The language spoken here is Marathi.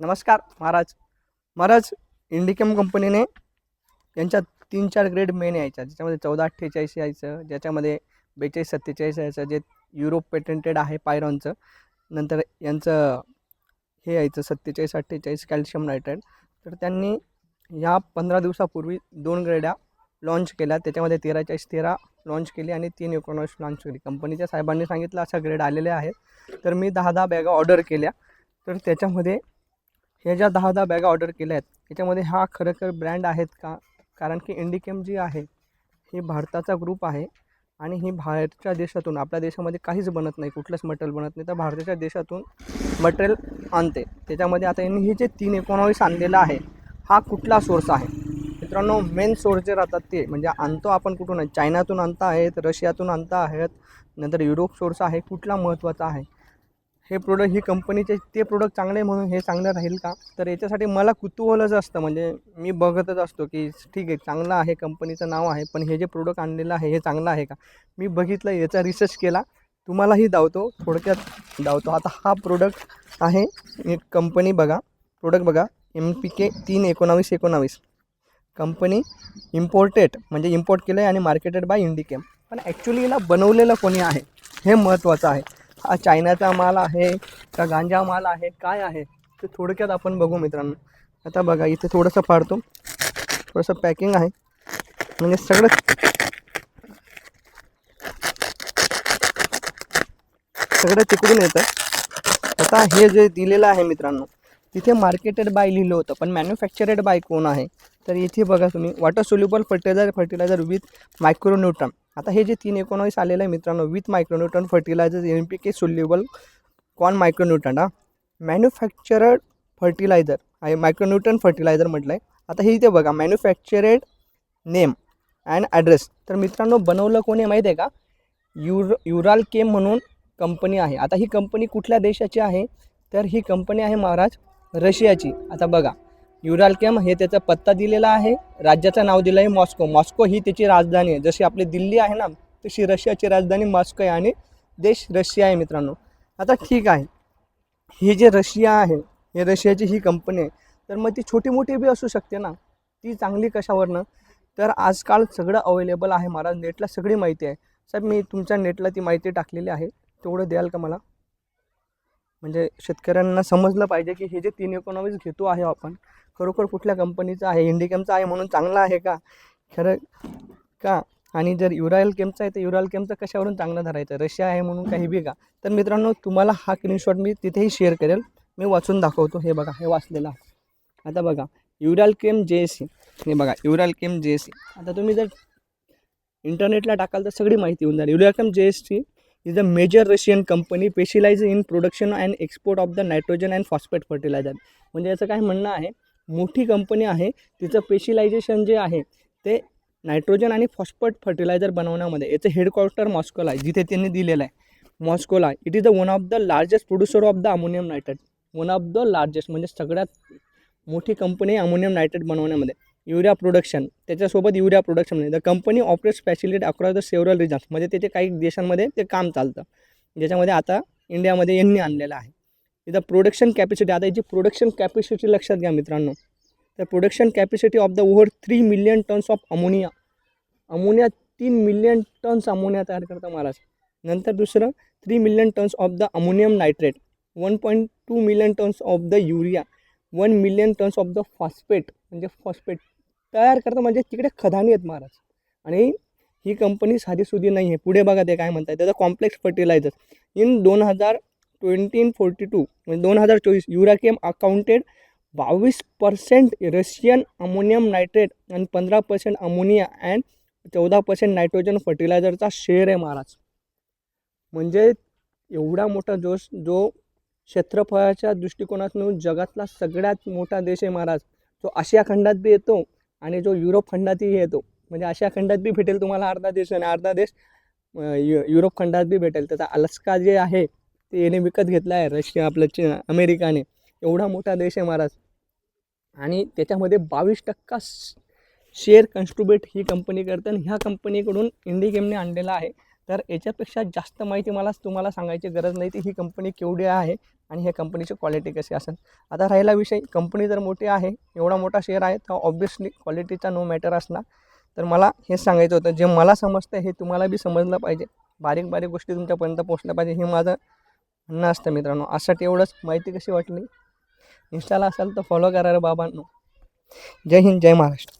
नमस्कार महाराज. महाराज इंडिकेम कंपनीने यांच्या तीन चार ग्रेड मेन यायच्या. ज्याच्यामध्ये चौदा अठ्ठेचाळीस यायचं ज्याच्यामध्ये बेचाळीस सत्तेचाळीस यायचं जे युरोप पेटंटेड आहे पायरॉनचं. नंतर यांचं हे यायचं सत्तेचाळीस अठ्ठेचाळीस कॅल्शियम नायट्रेट तर त्यांनी ह्या पंधरा दिवसापूर्वी दोन ग्रेड्या लॉन्च केल्या. त्याच्यामध्ये तेरा चाळीस तेरा लॉन्च केली आणि तीन एकोणावीस लॉन्च केली. कंपनीच्या साहेबांनी सांगितलं अशा ग्रेड आलेले आहेत. तर मी दहा दहा बॅगा ऑर्डर केल्या. तर त्याच्यामध्ये ह्या ज्या दहा दहा बॅगा ऑर्डर केल्या आहेत याच्यामध्ये हा खरोखर ब्रँड आहेत का? कारण की इंडिकेम जी आहे ही भारताचा ग्रुप आहे आणि ही बाहेरच्या देशातून आपल्या देशामध्ये काहीच बनत नाही कुठलंच मटेरियल बनत नाही. तर भारताच्या देशातून मटेरियल आणते. त्याच्यामध्ये आता यांनी हे जे तीन एकोणावीस आणलेलं आहे हा कुठला सोर्स आहे? मित्रांनो मेन सोर्स जे राहतात ते म्हणजे आणतो आपण कुठून? चायनातून आणता आहेत रशियातून आणता आहेत नंतर युरोप सोर्स आहे कुठला महत्त्वाचा आहे? हे प्रोडक्ट ही कंपनीचे ते प्रोडक्ट चांगले म्हणून हे चांगलं राहील का? तर याच्यासाठी मला कुतूहलच असतं. म्हणजे मी बघतच असतो की ठीक आहे चांगलं आहे कंपनीचं नाव आहे पण हे जे प्रोडक्ट आणलेलं आहे हे चांगलं आहे का? मी बघितलं याचा रिसर्च केला. तुम्हालाही धावतो थोडक्यात धावतो आता हा प्रोडक्ट आहे एक कंपनी बघा. प्रोडक्ट बघा एम पी के तीन एकोणावीस एकोणावीस. कंपनी इम्पोर्टेड म्हणजे इम्पोर्ट केलं आहे आणि मार्केटेड बाय इंडिकेम पण ॲक्च्युली याला बनवलेलं कोणी आहे हे महत्त्वाचं आहे. हा चायनाचा माल आहे का गांजा माल आहे काय आहे ते थोडक्यात आपण बघू मित्रांनो. आता बघा इथे थोडंसं फाडतो थोडंसं पॅकिंग आहे. म्हणजे सगळं सगळं तिकडून येतं. आता हे जे दिलेलं आहे मित्रांनो तिथे मार्केटेड बाय लिहिलं होतं पण मॅन्युफॅक्चरेड बाय कोण आहे? तर इथे बघा तुम्ही water soluble fertiliser fertiliser with micronutrient आता हे जे तीन एकोणावीस आलेलं आहे मित्रांनो with micronutrient fertiliser N P K soluble corn micronutrient हा. मॅन्युफॅक्चरड फर्टिलायझर आहे मायक्रोन्यूटन फर्टिलायझर म्हटलं आहे आता हे इथे बघा मॅन्युफॅक्चरेड नेम अँड ॲड्रेस तर मित्रांनो बनवलं कोणी माहीत आहे का? युर युराल केम म्हणून कंपनी आहे. आता ही कंपनी कुठल्या देशाची आहे? तर ही कंपनी आहे महाराज रशियाची. आता बघा युरालकेम हे त्याचा पत्ता दिलेला आहे. राज्याचं नाव दिलं आहे मॉस्को. मॉस्को ही त्याची राजधानी आहे. जशी आपली दिल्ली आहे ना तशी रशियाची राजधानी मॉस्को आहे आणि देश रशिया आहे मित्रांनो. आता ठीक आहे. ही जे रशिया आहे हे रशियाची ही कंपनी आहे तर मग ती छोटी मोठी बी असू शकते ना. ती चांगली कशावरनं? तर आजकाल सगळं अवेलेबल आहे महाराज. नेटला सगळी माहिती आहे. साहेब मी तुमच्या नेटला ती माहिती टाकलेली आहे. तेवढं द्याल का मला? म्हणजे शेतकऱ्यांना समजलं पाहिजे की हे जे तीन इकॉनॉमीज घेतो आहे आपण खरोखर कुठल्या कंपनीचं आहे इंडिकेमचं आहे म्हणून चांगलं आहे का? खरं का? आणि जर युरायल केमचं आहे तर युरायल केमचं कशावरून चांगलं धरायचं? रशिया आहे म्हणून काही बी का? तर मित्रांनो तुम्हाला हा स्क्रीनशॉट मी तिथेही शेअर करेल. मी वाचून दाखवतो. हे बघा हे वाचलेलं आहे. आता बघा युराल केम जे एस सी हे बघा युरायल केम जे एस सी आता तुम्ही जर इंटरनेटला टाकाल तर सगळी माहिती होऊन जाईल. Uralchem J S C is the major Russian company specialise in production and export of the nitrogen and phosphate fertiliser म्हणजे याचं काय म्हणणं आहे मोठी कंपनी आहे तिचं स्पेशलायझेशन जे आहे ते नायट्रोजन आणि फॉस्फेट फर्टिलायझर बनवण्यामध्ये. याचं हेडक्वार्टर मॉस्कोला आहे जिथे त्यांनी दिलेलं आहे. मॉस्कोला it is the one of the largest producer of the ammonium nitrate one of the largest म्हणजे सगळ्यात मोठी कंपनी अमोनियम नायट्रेट बनवण्यामध्ये. युरिया प्रोडक्शन त्याच्यासोबत युरिया प्रोडक्शन म्हणजे the company operates facility across the several regions म्हणजे त्याचे काही देशांमध्ये ते काम चालतं. ज्याच्यामध्ये आता इंडियामध्ये यांनी आणलेलं आहे. इथं प्रोडक्शन कॅपॅसिटी आता याची प्रोडक्शन कॅपॅसिटी लक्षात घ्या मित्रांनो. तर production capacity of the over three million tonnes of ammonia ammonia तीन मिलियन टन्स अमोनिया तयार करतं महाराज. नंतर दुसरं three million tonnes of the ammonium nitrate one point two million tonnes of the urea one million tonnes of the phosphate म्हणजे फॉस्फेट तयार करतं म्हणजे तिकडे खदानी आहेत महाराज. आणि ही कंपनी साधीसुधी नाही आहे पुढे बघा ते काय म्हणतात त्याचं कॉम्प्लेक्स फर्टिलायझर इन दोन हजार ट्वेंटीन फोर्टी टू म्हणजे दोन हजार चोवीस युराकेम अकाउंटेड बावीस पर्सेंट रशियन अमोनियम नायट्रेट आणि पंधरा पर्सेंट अमोनिया अँड चौदा पर्सेंट नायट्रोजन फर्टिलायझरचा शेअर आहे महाराज. म्हणजे एवढा मोठा जोश जो क्षेत्रफळाच्या दृष्टिकोनातून जगातला सगळ्यात मोठा देश आहे महाराज. जो आशिया खंडात बी येतो आणि जो युरोप खंडातही येतो म्हणजे आशिया खंडात बी भेटेल तुम्हाला अर्धा देश आणि अर्धा देश यु युरोप खंडात बी भेटेल. त्याचा अलास्का जे आहे ते याने विकत घेतला आहे रशिया आपलं चीन अमेरिकाने. एवढा मोठा देश आहे महाराज. आणि त्याच्यामध्ये बावीस टक्का शेअर कन्स्ट्रुबेट ही कंपनी करते आणि ह्या कंपनीकडून इंडिगेमने आणलेला आहे. तर याच्यापेक्षा जास्त माहिती मला तुम्हाला सांगायची गरज नाही ती ही कंपनी केवढी आहे आणि ह्या कंपनीची क्वालिटी कशी असेल. आता राहिला विषय कंपनी जर मोठी आहे एवढा मोठा शेअर आहे तर ऑब्वियसली क्वालिटीचा नो मॅटर असणार. तर मला हेच सांगायचं होतं जे मला समजतं हे तुम्हाला बी समजलं पाहिजे. बारीक बारीक गोष्टी तुमच्यापर्यंत पोहोचल्या पाहिजे हे माझं म्हणणं असतं मित्रांनो. आजसाठी एवढंच. माहिती कशी वाटली? इंस्टाला असाल तर फॉलो करा रे बाबांनो. जय हिंद जय महाराष्ट्र.